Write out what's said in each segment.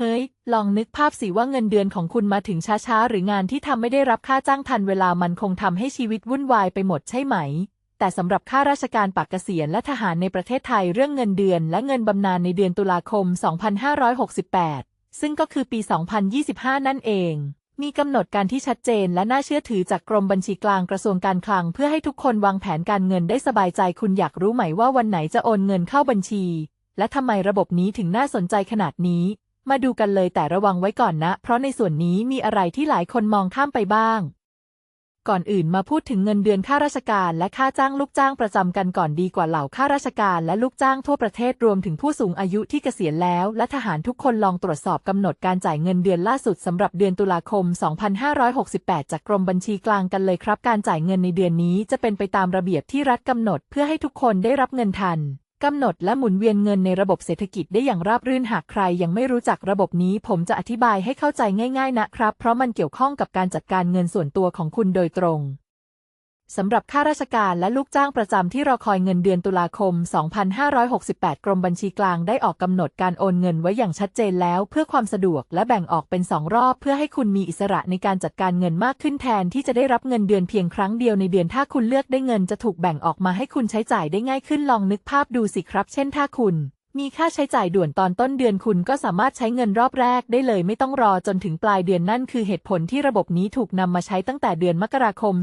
เฮ้ย ลองนึกภาพสิว่าเงินเดือนของคุณมาถึงช้าๆ หรืองานที่ทำไม่ได้รับค่าจ้างทันเวลามันคงทำให้ชีวิตวุ่นวายไปหมดใช่ไหม แต่สำหรับข้าราชการปากเกษียณและทหารในประเทศไทยเรื่องเงินเดือนและเงินบำนาญในเดือนตุลาคม 2568 ซึ่งก็คือปี 2025 นั่นเอง มีกำหนดการที่ชัดเจนและน่าเชื่อถือจากกรมบัญชีกลางกระทรวงการคลัง เพื่อให้ทุกคนวางแผนการเงินได้สบายใจคุณอยากรู้ไหมว่าวันไหนจะโอนเงินเข้าบัญชี และทำไมระบบนี้ถึงน่าสนใจขนาดนี้ มาดูกันเลยแต่ระวังไว้ก่อนนะ เพราะในส่วนนี้มีอะไรที่หลายคนมองข้ามไปบ้าง ก่อนอื่นมาพูดถึงเงินเดือนข้าราชการและค่าจ้างลูกจ้างประจำกันก่อนดีกว่าเหล่าข้าราชการและลูกจ้างทั่วประเทศรวมถึงผู้สูงอายุที่เกษียณแล้ว และทหารทุกคนลองตรวจสอบกำหนดการจ่ายเงินเดือนล่าสุดสำหรับเดือนตุลาคม 2568 จากกรมบัญชีกลางกันเลยครับ การจ่ายเงินในเดือนนี้จะเป็นไปตามระเบียบที่รัฐกำหนด เพื่อให้ทุกคนได้รับเงินทัน กำหนดและหมุนเวียนเงินในระบบเศรษฐกิจได้อย่างราบรื่นหากใครยังไม่รู้จักระบบนี้ ผมจะอธิบายให้เข้าใจง่าย ๆ นะครับ เพราะมันเกี่ยวข้องกับการจัดการเงินส่วนตัวของคุณโดยตรง สำหรับข้าราชการและลูกจ้างประจำที่รอคอยเงินเดือนตุลาคม 2568 กรมบัญชีกลางได้ออกกำหนดการโอนเงินไว้อย่างชัดเจนแล้ว เพื่อความสะดวกและแบ่งออกเป็นสองรอบ เพื่อให้คุณมีอิสระในการจัดการเงินมากขึ้นแทนที่จะได้รับเงินเดือนเพียงครั้งเดียวในเดือนถ้าคุณเลือกได้เงินจะถูกแบ่งออกมาให้คุณใช้จ่ายได้ง่ายขึ้นลองนึกภาพดูสิครับ เช่นถ้าคุณ มีค่าใช้จ่ายด่วนตอนต้นเดือนคุณก็สามารถใช้เงินรอบแรกได้เลยไม่ต้องรอจนถึงปลายเดือนนั่นคือเหตุผลที่ระบบนี้ถูกนำมาใช้ตั้งแต่เดือนมกราคม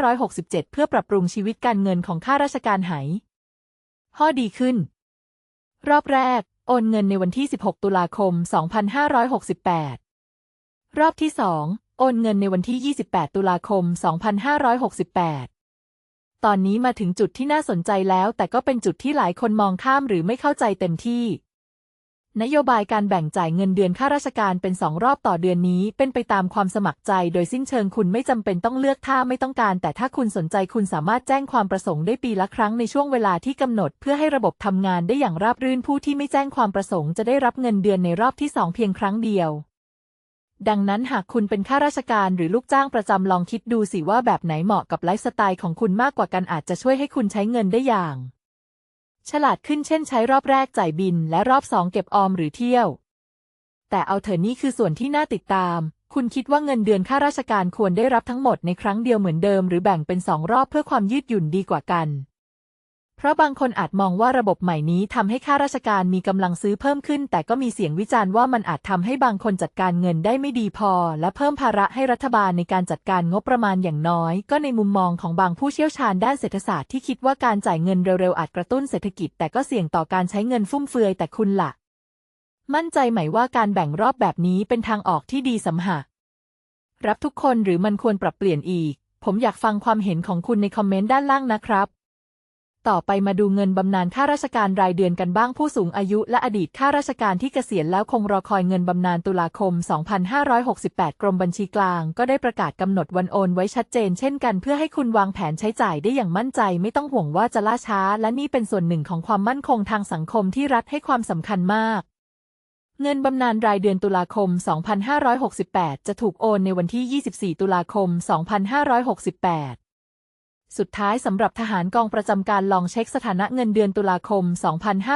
2567 เพื่อปรับปรุงชีวิตการเงินของข้าราชการไหข้อดีขึ้น รอบแรก โอนเงินในวันที่ 16 ตุลาคม 2568 รอบที่ 2 โอนเงินในวันที่ 28 ตุลาคม 2568 ตอนนี้มาถึงจุดที่น่าสนใจแล้ว แต่ก็เป็นจุดที่หลายคนมองข้ามหรือไม่เข้าใจเต็มที่ นโยบายการแบ่งจ่ายเงินเดือนข้าราชการเป็นสองรอบต่อเดือนนี้เป็นไปตามความสมัครใจ โดยสิ้นเชิงคุณไม่จำเป็นต้องเลือกถ้าไม่ต้องการ แต่ถ้าคุณสนใจคุณสามารถแจ้งความประสงค์ได้ปีละครั้งในช่วงเวลาที่กำหนด เพื่อให้ระบบทำงานได้อย่างราบรื่นผู้ที่ไม่แจ้งความประสงค์จะได้รับเงินเดือนในรอบที่สองเพียงครั้งเดียว ดังนั้นหากคุณเป็นข้าราชการหรือลูกจ้างประจำลองคิดดูสิว่าแบบไหนเหมาะกับไลฟ์สไตล์ของคุณมากกว่ากันอาจจะช่วยให้คุณใช้เงินได้อย่าง ฉลาดขึ้นเช่นใช้รอบแรกจ่ายบิน และรอบสองเก็บออมหรือเที่ยว แต่เอาเถอะนี่คือส่วนที่น่าติดตาม คุณคิดว่าเงินเดือนข้าราชการควรได้รับทั้งหมดในครั้งเดียวเหมือนเดิม หรือแบ่งเป็นสองรอบเพื่อความยืดหยุ่นดีกว่ากัน เพราะบางคนอาจมองว่าระบบใหม่นี้ทำให้ข้าราชการมีกำลังซื้อเพิ่มขึ้น แต่ก็มีเสียงวิจารณ์ว่ามันอาจทำให้บางคนจัดการเงินได้ไม่ดีพอ และเพิ่มภาระให้รัฐบาลในการจัดการงบประมาณอย่างน้อย ก็ในมุมมองของบางผู้เชี่ยวชาญด้านเศรษฐศาสตร์ที่คิดว่าการจ่ายเงินเร็วๆอาจกระตุ้นเศรษฐกิจ แต่ก็เสี่ยงต่อการใช้เงินฟุ่มเฟือยแต่คุณล่ะ มั่นใจไหมว่าการแบ่งรอบแบบนี้เป็นทางออกที่ดีสำหรับรับทุกคนหรือมันควรปรับเปลี่ยนอีก ผมอยากฟังความเห็นของคุณในคอมเมนต์ด้านล่างนะครับ ต่อไปมาดูเงินบำนาญข้าราชการรายเดือนกันบ้างผู้สูงอายุและอดีตข้าราชการที่เกษียณแล้วคงรอคอยเงินบำนาญตุลาคม 2568 กรมบัญชีกลาง ก็ได้ประกาศกำหนดวันโอนไว้ชัดเจนเช่นกันเพื่อให้คุณวางแผนใช้จ่ายได้อย่างมั่นใจ ไม่ต้องห่วงว่าจะล่าช้า และนี่เป็นส่วนหนึ่งของความมั่นคงทางสังคมที่รัฐให้ความสำคัญมากเงินบำนาญรายเดือนตุลาคม 2568 จะถูกโอนในวันที่ 24 ตุลาคม 2568 สุดท้ายสำหรับทหารกองประจำการลองเช็คสถานะเงินเดือนตุลาคม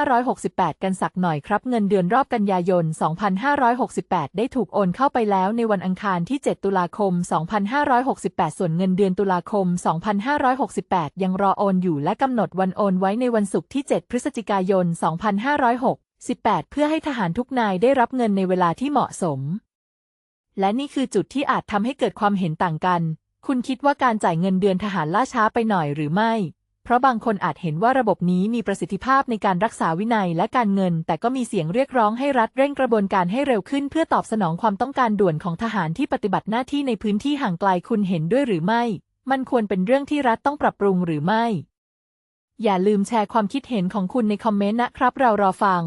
2568 กันสักหน่อยครับ เงินเดือนรอบกันยายน 2568 ได้ถูกโอนเข้าไปแล้วในวันอังคารที่ 7 ตุลาคม 2568 ส่วนเงินเดือนตุลาคม 2568 ยังรอโอนอยู่และกำหนดวันโอนไว้ในวันศุกร์ที่ 7 พฤศจิกายน 2568 เพื่อให้ทหารทุกนายได้รับเงินในเวลาที่เหมาะสม และนี่คือจุดที่อาจทำให้เกิดความเห็นต่างกัน คุณคิดว่าการจ่ายเงินเดือนทหารล่าช้าไปหน่อยหรือไม่ เพราะบางคนอาจเห็นว่าระบบนี้มีประสิทธิภาพในการรักษาวินัยและการเงิน แต่ก็มีเสียงเรียกร้องให้รัฐเร่งกระบวนการให้เร็วขึ้น เพื่อตอบสนองความต้องการด่วนของทหารที่ปฏิบัติหน้าที่ในพื้นที่ห่างไกลคุณเห็นด้วยหรือไม่ มันควรเป็นเรื่องที่รัฐต้องปรับปรุงหรือไม่ อย่าลืมแชร์ความคิดเห็นของคุณในคอมเมนต์นะครับ เรารอฟัง